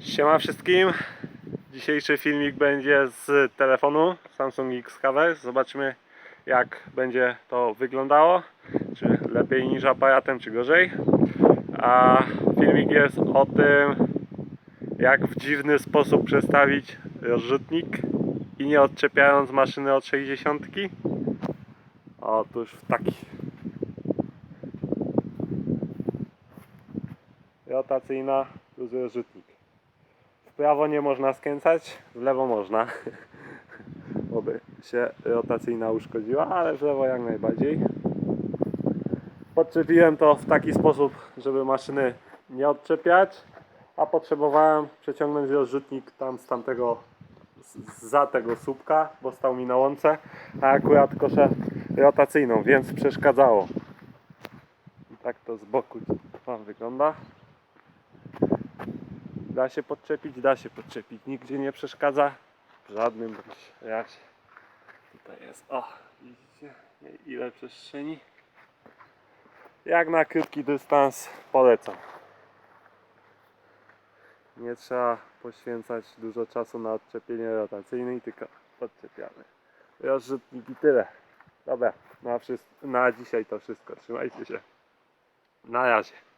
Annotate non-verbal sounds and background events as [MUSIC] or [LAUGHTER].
Siema wszystkim. Dzisiejszy filmik będzie z telefonu Samsung X Cover. Zobaczymy jak będzie to wyglądało. Czy lepiej niż aparatem, czy gorzej. A filmik jest o tym jak w dziwny sposób przestawić rozrzutnik i nie odczepiając maszyny od 60. Otóż w taki. Rotacyjna plus rozrzutnik. W prawo nie można skręcać, w lewo można. [LAUGHS] Oby się rotacyjna uszkodziła, ale w lewo jak najbardziej. Podczepiłem to w taki sposób, żeby maszyny nie odczepiać, a potrzebowałem przeciągnąć rozrzutnik tam z tamtego, za tego słupka, bo stał mi na łące, a akurat koszę rotacyjną, więc przeszkadzało. I tak to z boku wam wygląda. Da się podczepić, da się podczepić. Nigdzie nie przeszkadza. W żadnym bądź razie. Tutaj jest, o, widzicie, ile przestrzeni. Jak na krótki dystans polecam. Nie trzeba poświęcać dużo czasu na odczepienie rotacyjnej, tylko podczepiamy. Rozrzutnik i tyle. Dobra, na, na dzisiaj to wszystko. Trzymajcie się. Na razie.